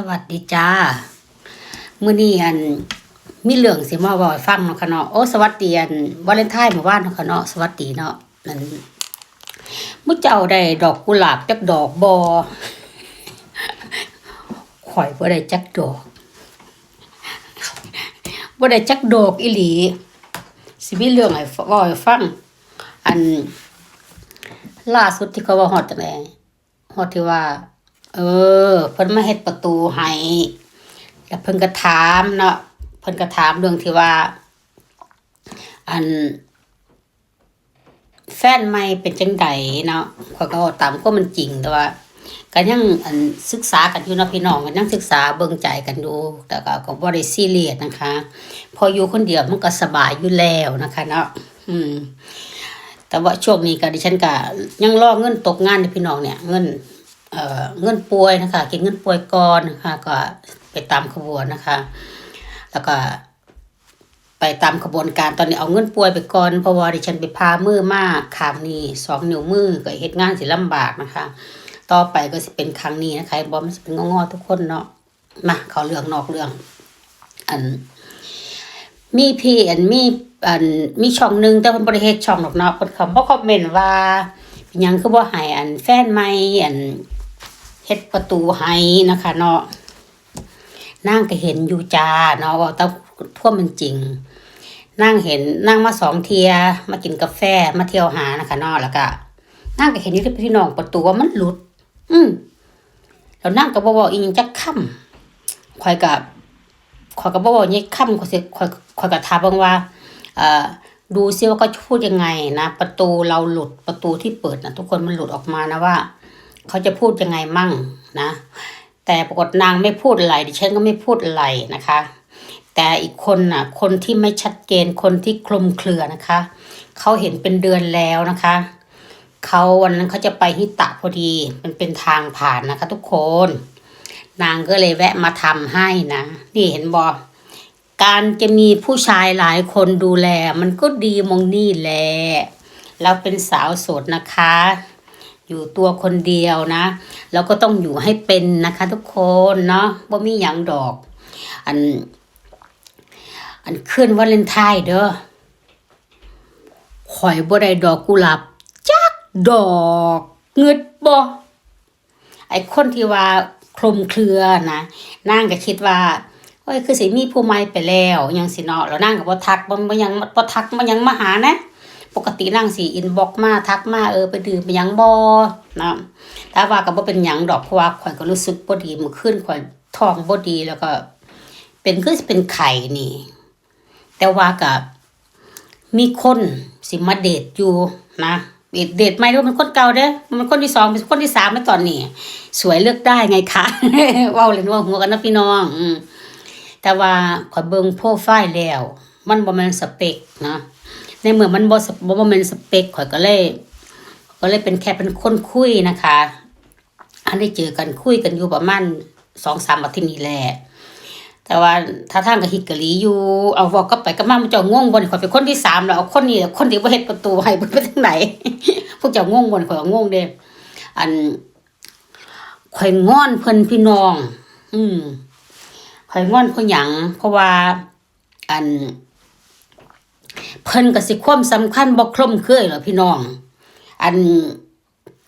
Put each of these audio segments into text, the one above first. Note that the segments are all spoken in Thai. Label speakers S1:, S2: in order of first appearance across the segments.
S1: สวัสดีจ้ามื้อนี้อันมีเรื่องสิมาเว้าให้ฟังเนาะค่ะเนาะโอ้สวัสดีอันวาเลนไทน์เมื่อวานเนาะค่ะเนาะสวัสดีเนาะนั่นมื้เจ้าได้ดอกกุหลาบจักดอกบ่ข่อยบ่ได้จักดอกบ่ได้จักดอกอีหลีสิมีเรื่องให้เว้าให้ฟัง อัน ล่าสุดที่เขาว่าฮอดจังไดฮอดที่ว่า เออ เพิ่นมาเฮ็ดประตูให้แล้วเพิ่นก็ถามเนาะเพิ่นก็ถามเรื่องที่ว่า อัน แฟนใหม่เป็นจังไดเนาะข้อยก็ตามความมันจริงแต่ว่าก็ยังอันศึกษากันอยู่เนาะพี่น้องก็ยังศึกษาเบิ่งใจกันอยู่แต่ก็ก็บ่ได้ซีเรียสนะคะ พออยู่คนเดียวมันก็สบายอยู่แล้วนะคะ เนาะอืม แต่ว่าช่วงนี้ก็ดิฉันก็ยังรอเงินตกงานในพี่น้องเนี่ยเงิน เอ่อเงินป่วยนะคะกินเงินป่วยก่อนนะคะก็ไปตามขบวนนะคะ แล้วก็ไปตามขบวนการตอนนี้เอาเงินป่วยไปก่อนเพราะว่าดิฉันไปพามือมากขางนี้สองนิ้วมือก็เฮ็ดงานสิลำบากนะคะ ต่อไปก็สิเป็นครั้งนี้นะคะบอมนสิเป็นงอๆทุกคนเนาะมาเขาเรื่องนอกเรื่อง อัน มีพี่อันมีอันมีช่องหนึ่งแต่เพิ่นบ่ได้เฮ็ดช่องหรอกเนาะเพิ่นเขาบ่คอมเมนต์ว่าเป็นยังคือบ่ให้อันแฟนใหม่อัน เฮ็ดประตูให้นะคะเนาะนางก็เห็นอยู่จ้าเนาะว่าแตทั่วมันจริงนางเห็นนางมาสองเทียมากินกาแฟมาเที่ยวหานะคะเนาะแล้วก็นางก็เห็นอยู่ที่พี่น้องประตูว่ามันหลุด อืมแล้วนางก็บ่บอกอีหยังจักค่ำข่อยก็ข่อยก็บอกว่าเนี่ยค่ำข่อยสิข่อยข่อยก็ถามเบิ่งว่า เอ่อดูซิว่าเขาจะพูดยังไงนะ ประตูเราหลุดประตูที่เปิดนะทุกคนมันหลุดออกมานะว่า เขาจะพูดยังไงมั่งนะ แต่ปรากฏนางไม่พูดอะไรดิฉันก็ไม่พูดอะไรนะคะ แต่อีกคนน่ะ คนที่ไม่ชัดเจนคนที่คลุมเครือนะคะ เขาเห็นเป็นเดือนแล้วนะคะเขาวันนั้นเขาจะไปฮิตะพอดี มันเป็นทางผ่านนะคะ ทุกคน นางก็เลยแวะมาทำให้นะ นี่เห็นบอกการจะมีผู้ชายหลายคนดูแล มันก็ดีมองนี่แหละเราเป็นสาวโสดนะคะ อยู่ตัวคนเดียวนะเราก็ต้องอยู่ให้เป็นนะคะ ทุกคนเนาะว่ามีอย่างดอก อัน อันขึ้นวาเลนไทน์เด้อข่อยบ่ได้ดอกกุหลาบจักดอกเงึดบ่ไอ้คนที่ว่าคลุมเครือนะนางก็คิดว่าเอ้ยคือสิมีผู้ใหม่ไปแล้วยังสิเนาะแล้วนางก็บ่ทักบ่บ่ยังบ่ทักบ่ยังมาหานะ ปกตินางสิอินบ็อกมาทักมาเออไปดื่มไปยังบ่นะแต่ว่าก็บ่เป็นหยังดอกเพราะว่าข่อยก็รู้สึกบ่ดีมื่อคืนข่อยท้องบ่ดีแล้วก็ เป็นคือเป็นไข้นี่ แต่ว่าก็มีคนสิมาเดทอยู่นะเดทเดทใหม่ด้วยมันคนเก่าเด้อมันคนที่สองเป็นคนที่สามในตอนนี้ สวยเลือกได้ไงคะว้าเล่นเว่าหัวกันนะพี่น้องอืแต่ว่าขอยเบิ่งโปรไฟล์แล้ว มันบ่แม่นสเปคนะ ในเมื่อมันบ่สบ่บ่แม่นสเปคข่อยก็เลย ก็เลยเป็นแค่เป็นคนคุยนะคะ อันได้เจอกันคุยกันอยู่ประมาณสองสามอาทิตย์นี้แหละแต่ว่าถ้าทางกับฮิตกะลีอยู่เอาบอกก็ไปก็มามันเจ้างงบนข่อยเป็นคนที่สามแล้วเอาคนนี้คนที่บ่เฮ็ดประตูให้เพิ่นไปทางไหนพวกเจ้างงบนข่อยก็งงเด้อันข่อยงอนเพิ่นพี่น้อง อืมข่อยงอนเพราะหยังเพราะว่า อัน เพิ่นก็สิความสำคัญบ่คล่มเคยหรอพี่น้อง อัน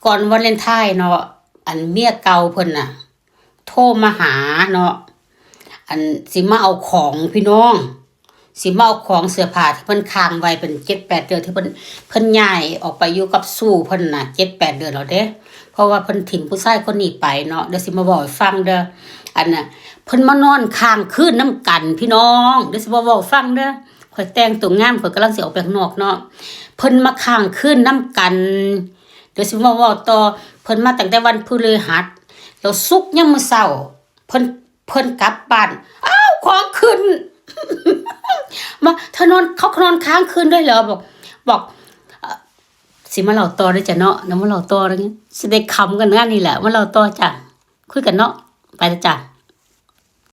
S1: ก่อนวาเลนไทน์เนาะอันเมียเก่าเพิ่นน่ะ โทรมาหาเนาะอันสิมาเอาของพี่น้อง สิมาเอาของเสื้อผ้าที่เพิ่นค้างไว้เป็นเจ็ดแปดเดือนที่เพิ่นเพิ่นย้ายออกไปอยู่กับสู่เพิ่นน่ะเจ็ดแปดเดือนแล้วเด้เพราะว่าเพิ่นถิ่มผู้ชายคนนี้ไปเนาะเดี๋ยวสิมาบอกให้ฟังเด้ออันน่ะเพิ่นมานอนค้างคืนน้ำกันพี่น้องเดี๋ยวสิมาบอกฟังเด้อ ข่อยแต่งตัวงามข่อยกำลังสิออกไปข้างนอกเนาะเพิ่นมาค้างคืนน้ำกัน เดี๋ยวสิมาเว้าต่อเพิ่นมาตั้งแต่วันพฤหัสแล้วศุกยามมื้อเช้าเพิ่นเพิ่นกลับบ้านอ้าวของขึ้นมาเธอนอนเขานอนค้างคืนด้วยเหรอบอก บอกสิมาเล่าต่อได้จ้ะเนาะเดี๋ยวมาเล่าต่ออะไรเงี้ยสิได้คำกันงานนี่แหละมาเล่าต่อจ้ะคุยกันเนาะไปจ้ะ